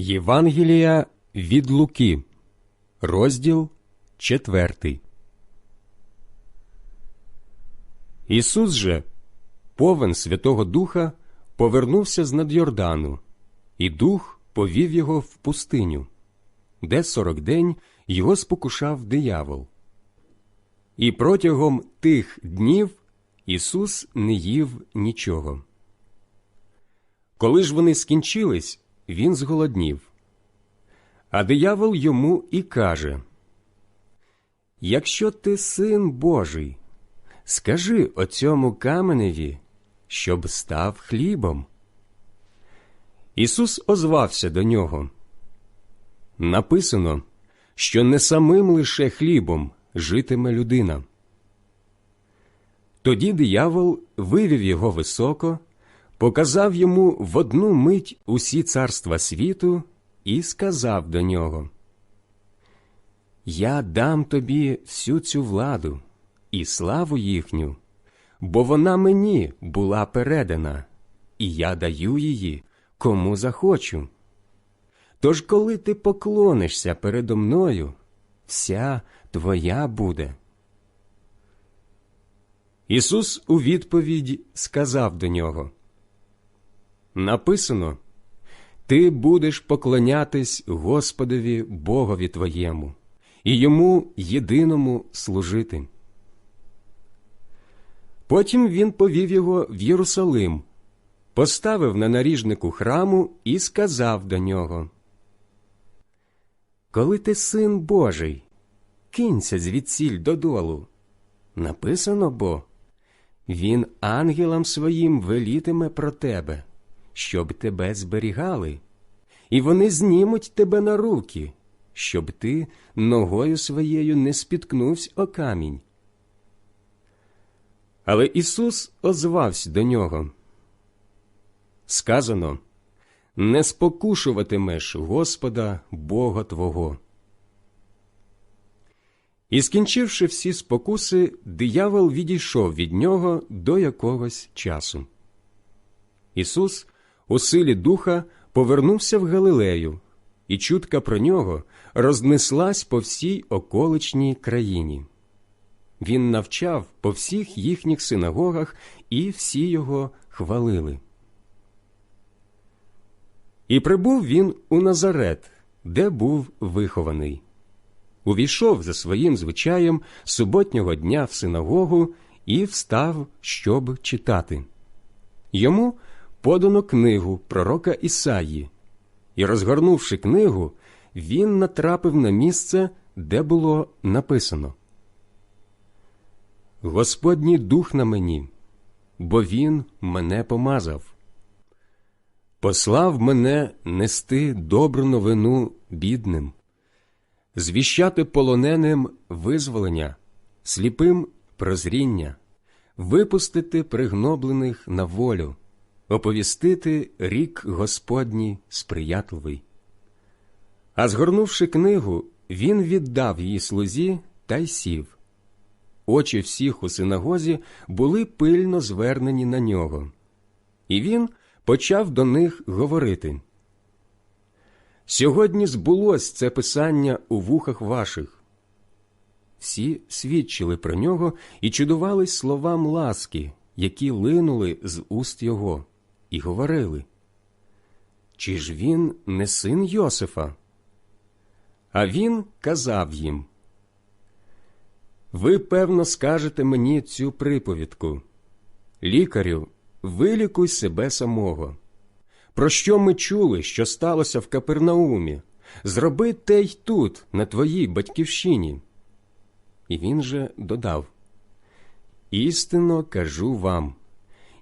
Євангелія від Луки, розділ четвертий. Ісус же, повен Святого Духа, повернувся з над Йордану, і дух повів його в пустиню, де сорок день його спокушав диявол. І протягом тих днів Ісус не їв нічого. Коли ж вони скінчились, він зголоднів. А диявол йому і каже Якщо ти син Божий, скажи оцьому каменеві, щоб став хлібом. Ісус озвався до нього. Написано, що не самим лише хлібом житиме людина. Тоді диявол вивів його високо, показав йому в одну мить усі царства світу і сказав до нього: Я дам тобі всю цю владу і славу їхню, бо вона мені була передана, і я даю її кому захочу. Тож, коли ти поклонишся передо мною, вся твоя буде. Ісус у відповідь сказав до нього Написано Ти будеш поклонятись Господові Богові твоєму і йому єдиному служити. Потім він повів його в Єрусалим, поставив на наріжнику храму і сказав до нього Коли ти син Божий, кинься звідсіль додолу. Написано бо він ангелам своїм велітиме про тебе, щоб тебе зберігали, і вони знімуть тебе на руки, щоб ти ногою своєю не спіткнувся о камінь. Але Ісус озвався до нього. Сказано не спокушуватимеш Господа Бога Твого. І, скінчивши всі спокуси, диявол відійшов від нього до якогось часу. Ісус у силі духа повернувся в Галилею, і чутка про нього рознеслась по всій околичній країні. Він навчав по всіх їхніх синагогах, і всі його хвалили. І прибув він у Назарет, де був вихований. Увійшов за своїм звичаєм суботнього дня в синагогу і встав, щоб читати. Йому подано книгу пророка Ісаї, і, розгорнувши книгу, він натрапив на місце, де було написано. Господній дух на мені, бо Він мене помазав. Послав мене нести добру новину бідним, звіщати полоненим визволення, сліпим прозріння, випустити пригноблених на волю, оповістити рік Господній сприятливий. А згорнувши книгу, він віддав її слузі та й сів. Очі всіх у синагозі були пильно звернені на нього, і він почав до них говорити. Сьогодні збулось це писання у вухах ваших. Всі свідчили про нього і чудувались словам ласки, які линули з уст його, і говорили. Чи ж він не син Йосифа? А він казав їм Ви, певно, скажете мені цю приповідку. Лікарю, вилікуй себе самого. Про що ми чули, що сталося в Капернаумі? Зроби те й тут, на твоїй батьківщині. І він же додав Істинно кажу вам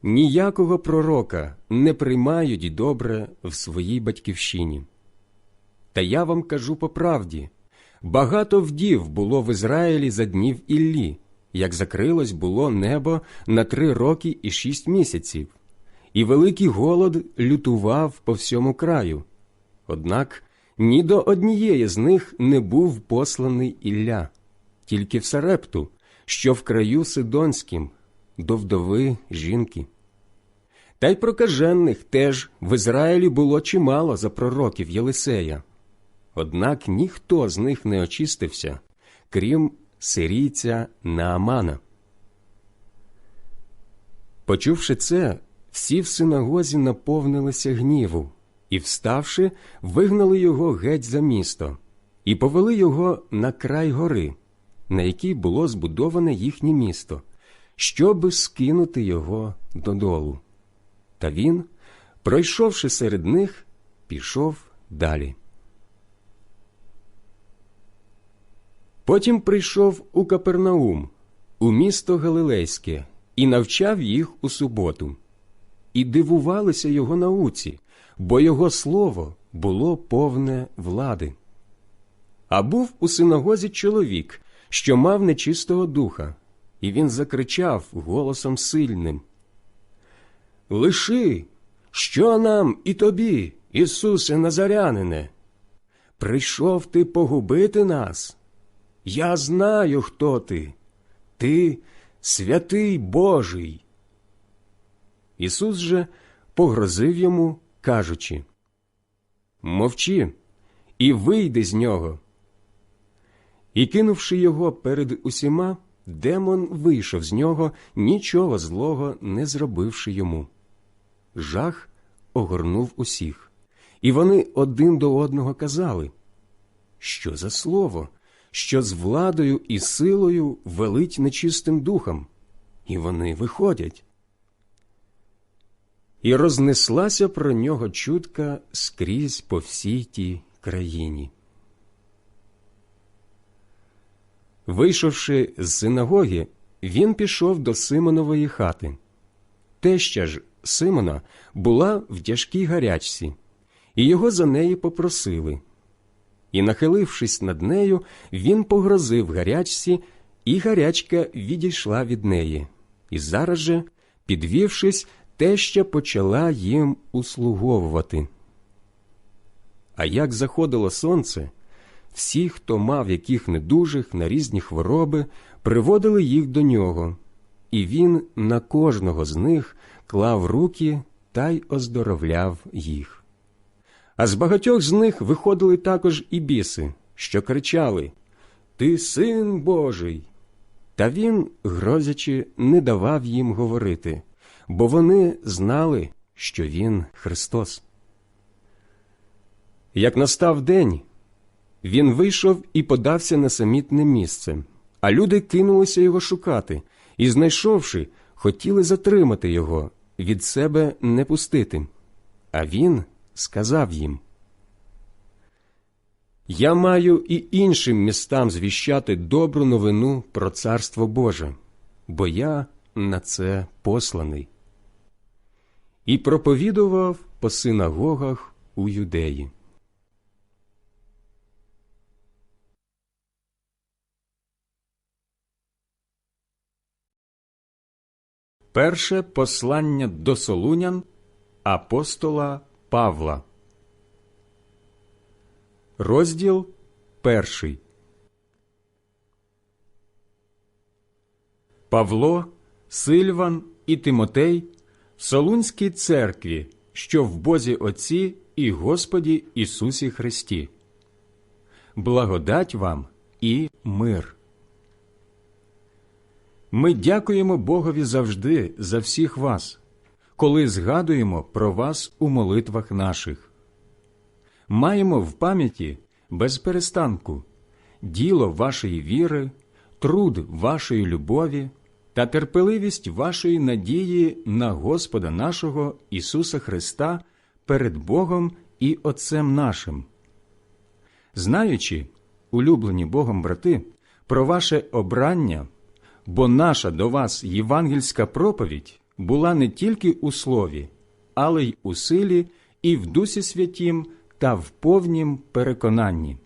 ніякого пророка не приймають добре в своїй батьківщині. Та я вам кажу по правді багато вдів було в Ізраїлі за днів Іллі, як закрилось було небо на три роки і шість місяців, і великий голод лютував по всьому краю. Однак ні до однієї з них не був посланий Ілля, тільки в Сарепту, що в краю Сидонським, до вдови жінки. Та й прокажених теж в Ізраїлі було чимало за пророків Єлисея. Однак ніхто з них не очистився, крім сирійця Наамана. Почувши це, всі в синагозі наповнилися гніву і, вставши, вигнали його геть за місто і повели його на край гори, на якій було збудоване їхнє місто, щоби скинути його додолу. Та він, пройшовши серед них, пішов далі. Потім прийшов у Капернаум, у місто Галилейське, і навчав їх у суботу. І дивувалися його науці, бо його слово було повне влади. А був у синагозі чоловік, що мав нечистого духа, і він закричав голосом сильним Лиши, що нам і тобі, Ісусе Назарянине? Прийшов ти погубити нас? Я знаю, хто ти. Ти святий Божий. Ісус же погрозив йому, кажучи Мовчи і вийди з нього. І, кинувши його перед усіма, демон вийшов з нього, нічого злого не зробивши йому. Жах огорнув усіх, і вони один до одного казали Що за слово, що з владою і силою велить нечистим духом, і вони виходять. І рознеслася про нього чутка скрізь по всій тій країні. Вийшовши з синагоги, він пішов до Симонової хати. Теща ж Симона була в тяжкій гарячці, і його за неї попросили. І, нахилившись над нею, він погрозив гарячці, і гарячка відійшла від неї. І зараз же, підвівшись, теща почала їм услуговувати. А як заходило сонце, всі, хто мав яких недужих на різні хвороби, приводили їх до нього, і він на кожного з них клав руки та й оздоровляв їх. А з багатьох з них виходили також і біси, що кричали Ти син Божий. Та він, грозячи, не давав їм говорити, бо вони знали, що він Христос. Як настав день, він вийшов і подався на самітне місце, а люди кинулися його шукати і, знайшовши, хотіли затримати його, від себе не пустити. А він сказав їм Я маю і іншим містам звіщати добру новину про Царство Боже, бо я на це посланий. І проповідував по синагогах у юдеї. Перше послання до Солунян апостола Павла. Розділ перший. Павло, Сильван і Тимотей в Солунській церкві, що в Бозі Отці і Господі Ісусі Христі. Благодать вам і мир. Ми дякуємо Богові завжди за всіх вас, коли згадуємо про вас у молитвах наших. Маємо в пам'яті без перестанку діло вашої віри, труд вашої любові та терпеливість вашої надії на Господа нашого Ісуса Христа перед Богом і Отцем нашим. Знаючи, улюблені Богом брати, про ваше обрання бо наша до вас євангельська проповідь була не тільки у слові, але й у силі, і в Дусі Святім та в повнім переконанні.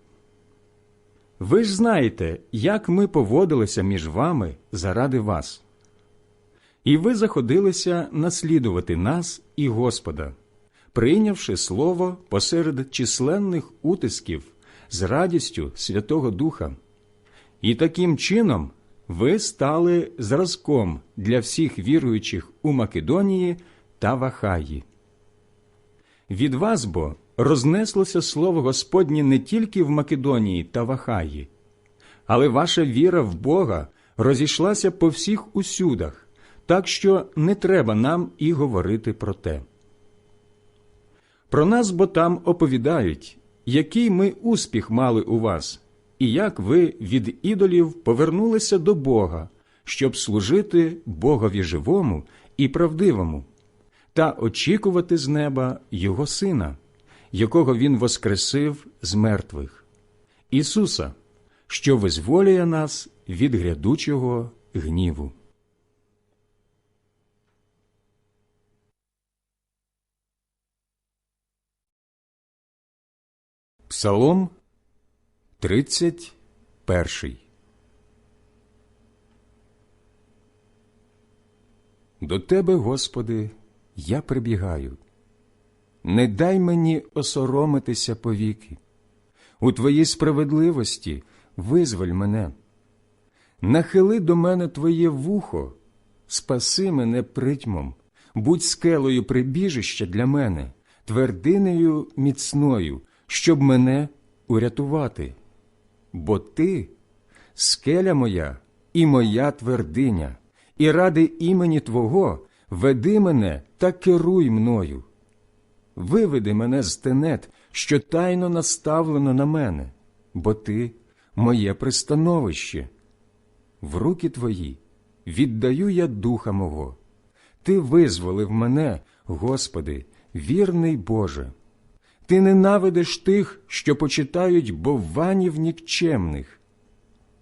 Ви ж знаєте, як ми поводилися між вами заради вас. І ви заходилися наслідувати нас і Господа, прийнявши слово посеред численних утисків з радістю Святого Духа, і таким чином ви стали зразком для всіх віруючих у Македонії та Вахаї. Від вас бо рознеслося слово Господнє не тільки в Македонії та Вахаї, але ваша віра в Бога розійшлася по всіх усюдах, так що не треба нам і говорити про те. Про нас бо там оповідають, який ми успіх мали у вас, і як ви від ідолів повернулися до Бога, щоб служити Богові живому і правдивому, та очікувати з неба Його Сина, якого Він воскресив з мертвих, Ісуса, що визволює нас від грядучого гніву. Псалом 31 До Тебе, Господи, я прибігаю. Не дай мені осоромитися повіки. У Твоїй справедливості визволь мене. Нахили до мене Твоє вухо, спаси мене притьмом, будь скелою прибіжища для мене, твердинею міцною, щоб мене урятувати. Бо Ти – скеля моя і моя твердиня, і ради імені Твого веди мене та керуй мною. Виведи мене з тенет, що тайно наставлено на мене, бо Ти – моє пристановище. В руки Твої віддаю я духа мого. Ти визволив мене, Господи, вірний Боже. Ти ненавидиш тих, що почитають бованів нікчемних,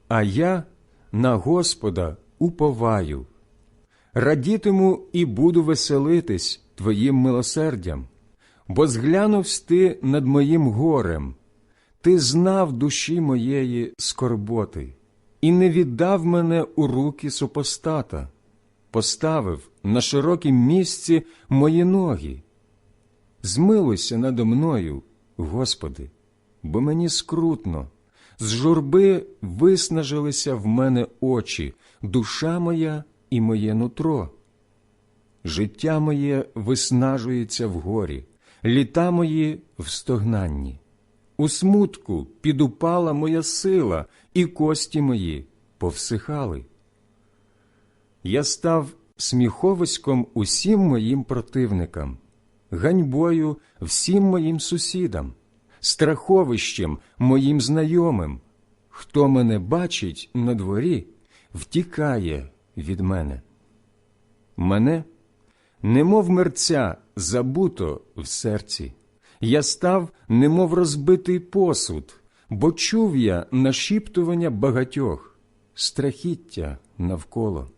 а я на Господа уповаю. Радітиму і буду веселитись Твоїм милосердям, бо зглянувсь ти над моїм горем, ти знав душі моєї скорботи і не віддав мене у руки супостата, поставив на широкім місці мої ноги. Змилуйся надо мною, Господи, бо мені скрутно, з журби виснажилися в мене очі, душа моя і моє нутро. Життя моє виснажується в горі, літа мої в стогнанні. У смутку підупала моя сила, і кості мої повсихали. Я став сміховиськом усім моїм противникам, ганьбою всім моїм сусідам, страховищем моїм знайомим. Хто мене бачить на дворі, втікає від мене. Мене, немов мерця, забуто в серці. Я став, немов розбитий посуд, бо чув я нашіптування багатьох, страхіття навколо.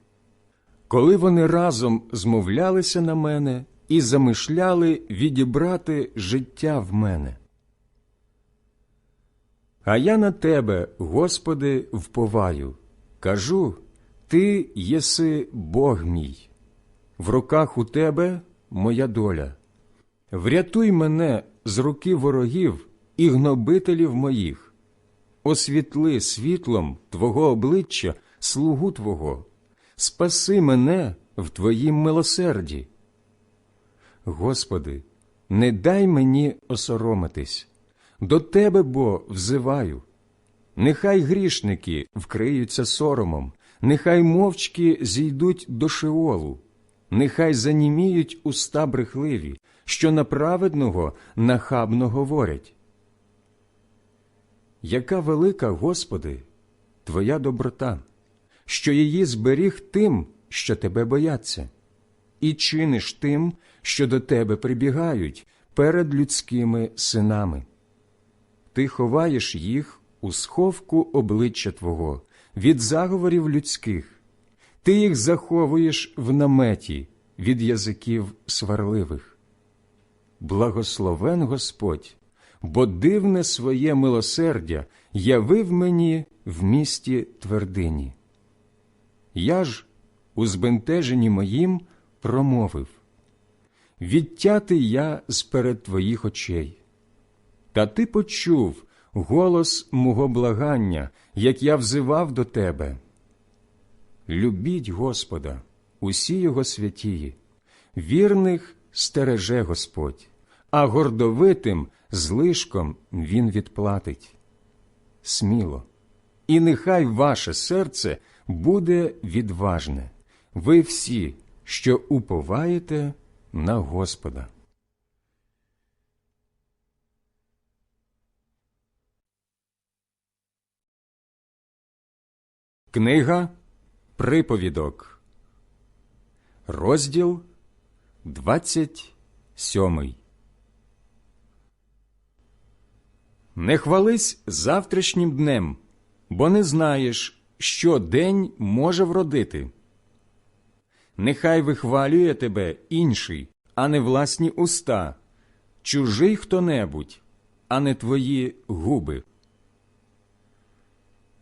Коли вони разом змовлялися на мене і замишляли відібрати життя в мене. А я на тебе, Господи, вповаю, кажу, Ти єси Бог мій, в руках у тебе моя доля. Врятуй мене з руки ворогів і гнобителів моїх, освітли світлом Твого обличчя, слугу Твого, спаси мене в Твоїм милосерді. Господи, не дай мені осоромитись, до Тебе бо взиваю. Нехай грішники вкриються соромом, нехай мовчки зійдуть до шеолу, нехай заніміють уста брехливі, що на праведного нахабно говорять. Яка велика, Господи, Твоя доброта, що її зберіг тим, що Тебе бояться, і чиниш тим, що до Тебе прибігають перед людськими синами. Ти ховаєш їх у сховку обличчя Твого від заговорів людських, ти їх заховуєш в наметі від язиків сварливих. Благословен Господь, бо дивне своє милосердя явив мені в місті твердині. Я ж, у збентеженні моїм, промовив Відтятий я сперед твоїх очей. Та ти почув голос мого благання, як я взивав до тебе. Любіть Господа, усі його святії, Вірних стереже Господь, а гордовитим злишком Він відплатить. Сміло, і нехай ваше серце буде відважне, ви всі, що уповаєте на Господа. Книга Приповідок, розділ 27 Не хвались завтрашнім днем, бо не знаєш, що день може вродити. Нехай вихвалює тебе інший, а не власні уста, чужий хто-небудь, а не твої губи.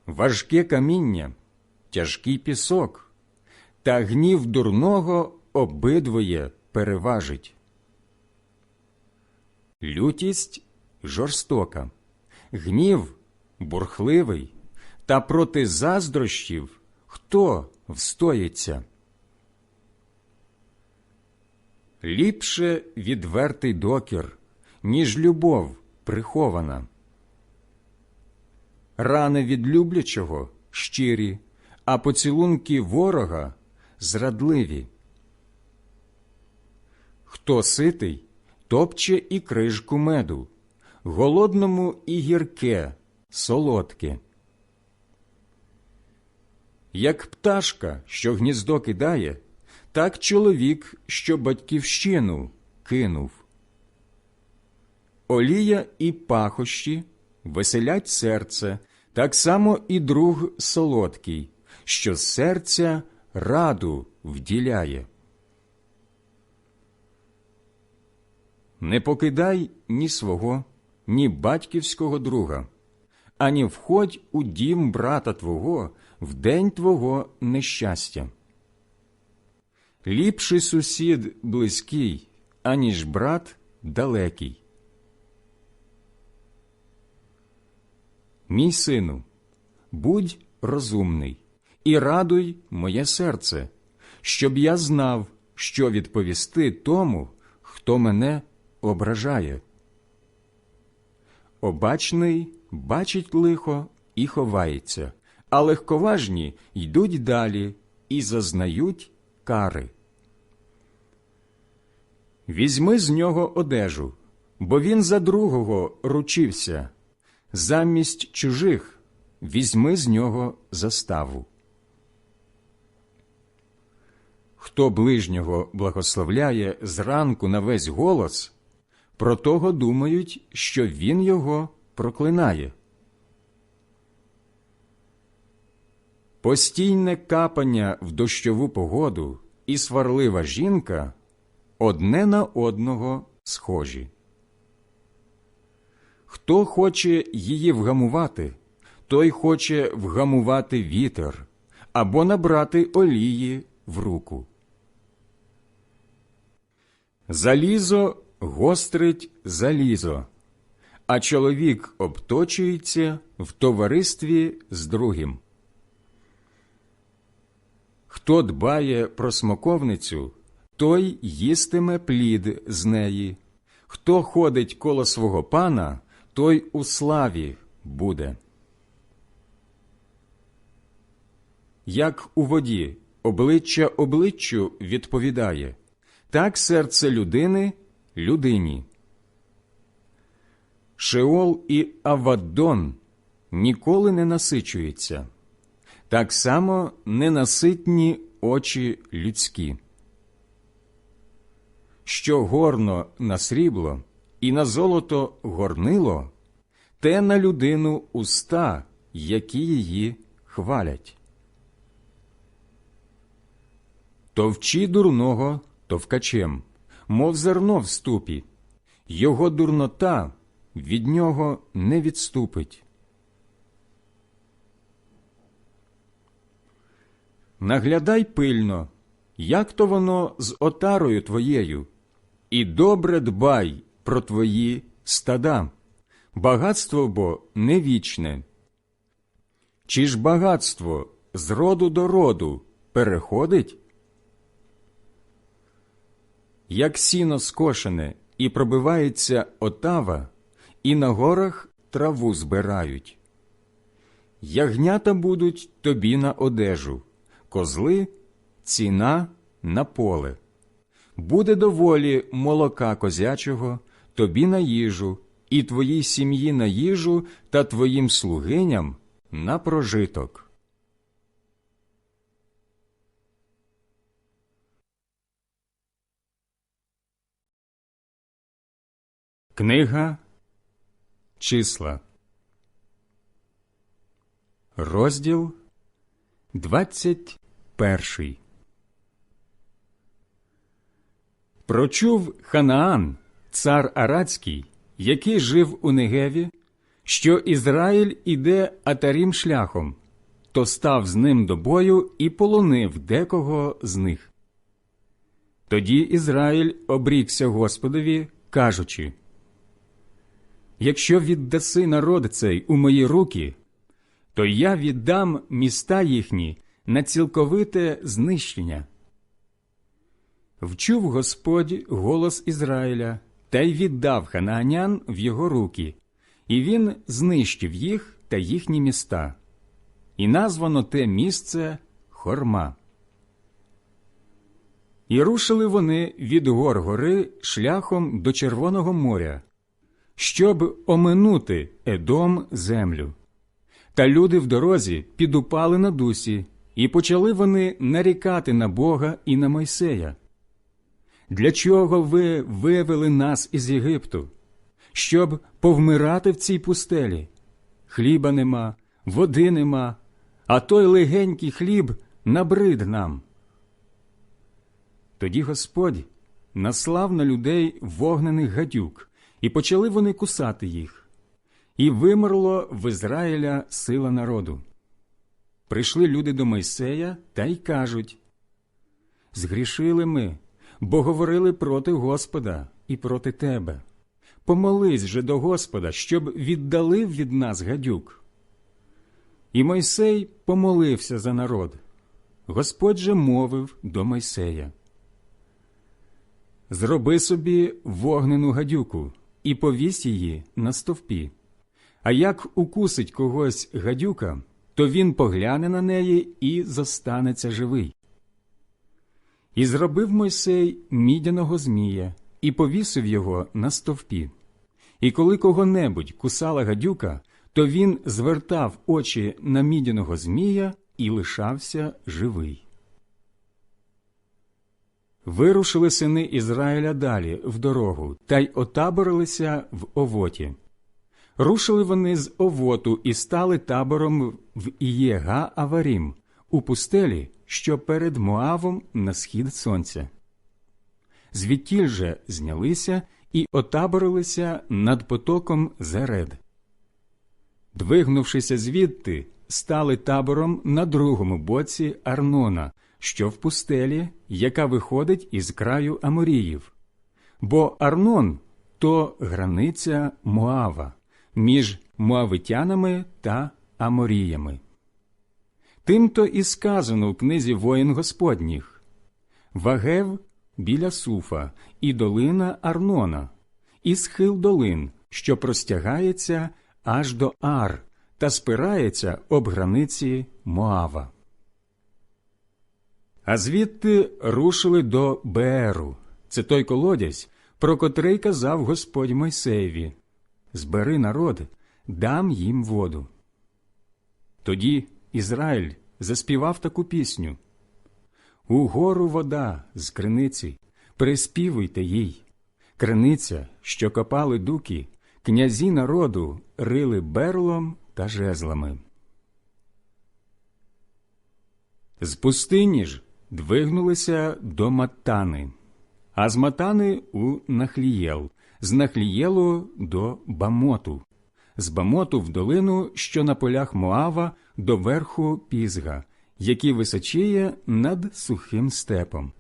Важке каміння, тяжкий пісок, та гнів дурного обидвоє переважить. Лютість жорстока, гнів бурхливий, та проти заздрощів хто встоїться? Ліпше відвертий докір, ніж любов прихована. Рани від люблячого щирі, а поцілунки ворога зрадливі. Хто ситий, топче і крижку меду, голодному і гірке, солодке. Як пташка, що гніздо кидає, так чоловік, що батьківщину кинув. Олія і пахощі веселять серце, так само і друг солодкий, що серця раду вділяє. Не покидай ні свого, ні батьківського друга, ані входь у дім брата твого в день твого нещастя. Ліпший сусід близький, аніж брат далекий. Мій сину, будь розумний і радуй моє серце, щоб я знав, що відповісти тому, хто мене ображає. Обачний бачить лихо і ховається, а легковажні йдуть далі і зазнають кари. Візьми з нього одежу, бо він за другого ручився, замість чужих візьми з нього заставу. Хто ближнього благословляє зранку на весь голос, про того думають, що він його проклинає. Постійне капання в дощову погоду і сварлива жінка одне на одного схожі. Хто хоче її вгамувати, той хоче вгамувати вітер або набрати олії в руку. Залізо гострить залізо, а чоловік обточується в товаристві з другим. Хто дбає про смоковницю, той їстиме плід з неї. Хто ходить коло свого пана, той у славі буде. Як у воді обличчя обличчю відповідає, так серце людини людині. Шеол і Аваддон ніколи не насичуються, так само ненаситні очі людські. Що горно на срібло і на золото горнило, те на людину уста, які її хвалять. Товчі дурного товкачем, мов зерно в ступі, його дурнота від нього не відступить. Наглядай пильно, як то воно з отарою твоєю, і добре дбай про твої стада, багатство бо не вічне. Чи ж багатство з роду до роду переходить? як сіно скошене, і пробивається отава, і на горах траву збирають. Ягнята будуть тобі на одежу, козли ціна на поле буде доволі молока козячого, тобі на їжу, і твоїй сім'ї на їжу та твоїм слугиням на прожиток. Книга Числа, розділ 21 Прочув Ханаан, цар Арацький, який жив у Негеві, що Ізраїль іде атарім шляхом, то став з ним до бою і полонив декого з них. Тоді Ізраїль обрікся Господові, кажучи Якщо віддаси народ цей у мої руки, то я віддам міста їхні на цілковите знищення. Вчув Господь голос Ізраїля та й віддав ханаанян в його руки, і він знищив їх та їхні міста, і названо те місце Хорма. І рушили вони від гор гори шляхом до Червоного моря, щоб оминути Едом землю. Та люди в дорозі підупали на дусі, і почали вони нарікати на Бога і на Мойсея. Для чого ви вивели нас із Єгипту? Щоб повмирати в цій пустелі? Хліба нема, води нема, а той легенький хліб набрид нам. Тоді Господь наслав на людей вогнених гадюк, і почали вони кусати їх. І вимерло в Ізраїля сила народу. Прийшли люди до Мойсея та й кажуть Згрішили ми, бо говорили проти Господа і проти тебе. Помолись же до Господа, щоб віддалив від нас гадюк. І Мойсей помолився за народ. Господь же мовив до Мойсея. Зроби собі вогнену гадюку і повісь її на стовпі. А як укусить когось гадюка, то він погляне на неї і зостанеться живий. І зробив Мойсей мідяного змія і повісив його на стовпі. І коли кого-небудь кусала гадюка, то він звертав очі на мідяного змія і лишався живий. Вирушили сини Ізраїля далі в дорогу та й отаборилися в овоті. Рушили вони з овоту і стали табором в Ієга Аварім, у пустелі, що перед Моавом на схід сонця. Звідтіль же знялися і отаборилися над потоком Зеред. Двигнувшися звідти, стали табором на другому боці Арнона, що в пустелі, яка виходить із краю Аморіїв. Бо Арнон то границя Моава між Моавитянами та Аморіями. Тимто і сказано в книзі воїн Господніх Вагев біля Суфа, і долина Арнона, і схил долин, що простягається аж до Ар та спирається об границі Моава. А звідти рушили до Беру. Це той колодязь, про котрий казав Господь Мойсеєві Збери народ, дам їм воду. Тоді Ізраїль заспівав таку пісню Угору вода з криниці, приспівуйте їй. Криниця, що копали дуки, князі народу рили берлом та жезлами. З пустині ж двигнулися до Матани, а з Матани у Нахлієл, з Нахлієлу до Бамоту, з Бамоту в долину, що на полях Моава до верху Пізга, який височіє над сухим степом.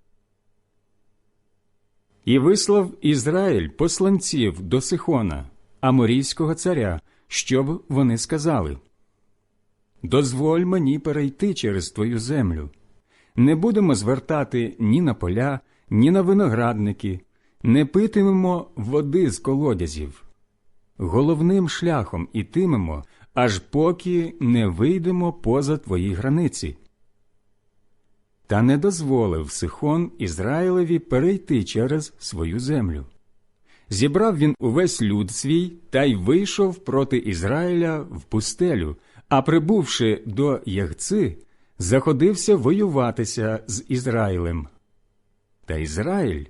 І вислав Ізраїль посланців до Сихона, аморійського царя, щоб вони сказали Дозволь мені перейти через твою землю. Не будемо звертати ні на поля, ні на виноградники, не питимемо води з колодязів. Головним шляхом ітимемо, аж поки не вийдемо поза твої границі. Та не дозволив Сихон Ізраїлеві перейти через свою землю. Зібрав він увесь люд свій та й вийшов проти Ізраїля в пустелю, а прибувши до Ягци, заходився воюватися з Ізраїлем. Та Ізраїль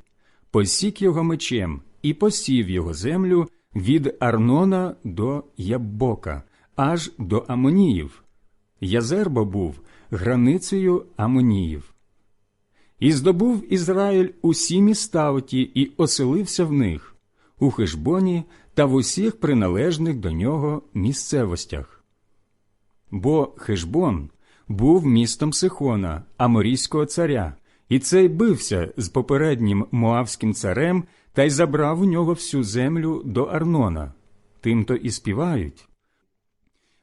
посік його мечем і посів його землю від Арнона до Яббока, аж до Амоніїв. Язербо був границею Амоніїв. І здобув Ізраїль усі міста оті і оселився в них, у Хешбоні та в усіх приналежних до нього місцевостях. Бо Хешбон був містом Сихона, аморійського царя, і цей бився з попереднім моавським царем та й забрав у нього всю землю до Арнона. Тимто і співають.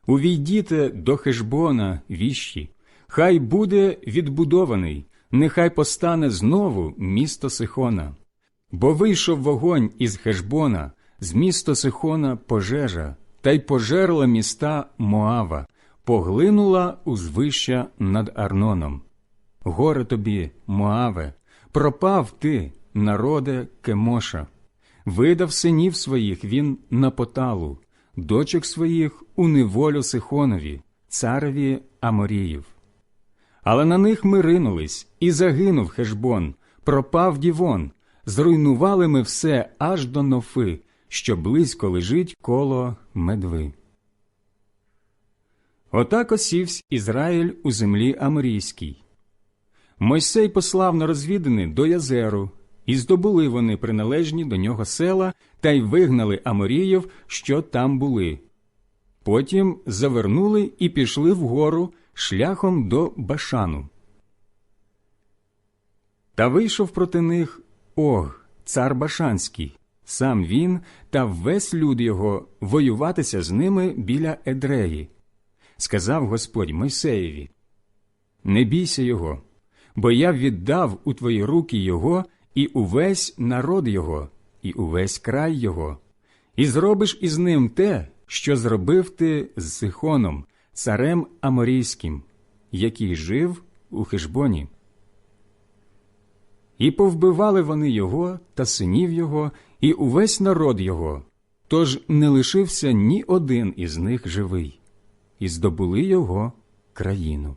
Увійдіте до Хешбона віщі, хай буде відбудований, нехай постане знову місто Сихона. Бо вийшов вогонь із Хешбона, з міста Сихона пожежа, та й пожерла міста Моава, поглинула узвища над Арноном. Горе тобі, Моаве, пропав ти, народе Кемоша, видав синів своїх він на поталу, дочок своїх у неволю Сихонові, цареві Аморіїв. Але на них ми ринулись, і загинув Хешбон, пропав Дівон, зруйнували ми все аж до Нофи, що близько лежить коло медви. Отак осівсь Ізраїль у землі Аморійській. Мойсей послав на розвідини до Язеру, і здобули вони приналежні до нього села та й вигнали Аморіїв, що там були. Потім завернули і пішли вгору шляхом до Башану. Та вийшов проти них Ог, цар Башанський, сам він та весь люд його воюватися з ними біля Едреї. Сказав Господь Мойсеєві: Не бійся його, бо я віддав у твої руки його і увесь народ його, і увесь край його, і зробиш із ним те, що зробив ти з Сихоном, царем Аморійським, який жив у Хешбоні. І повбивали вони його та синів його, і увесь народ його, тож не лишився ні один із них живий, і здобули його країну.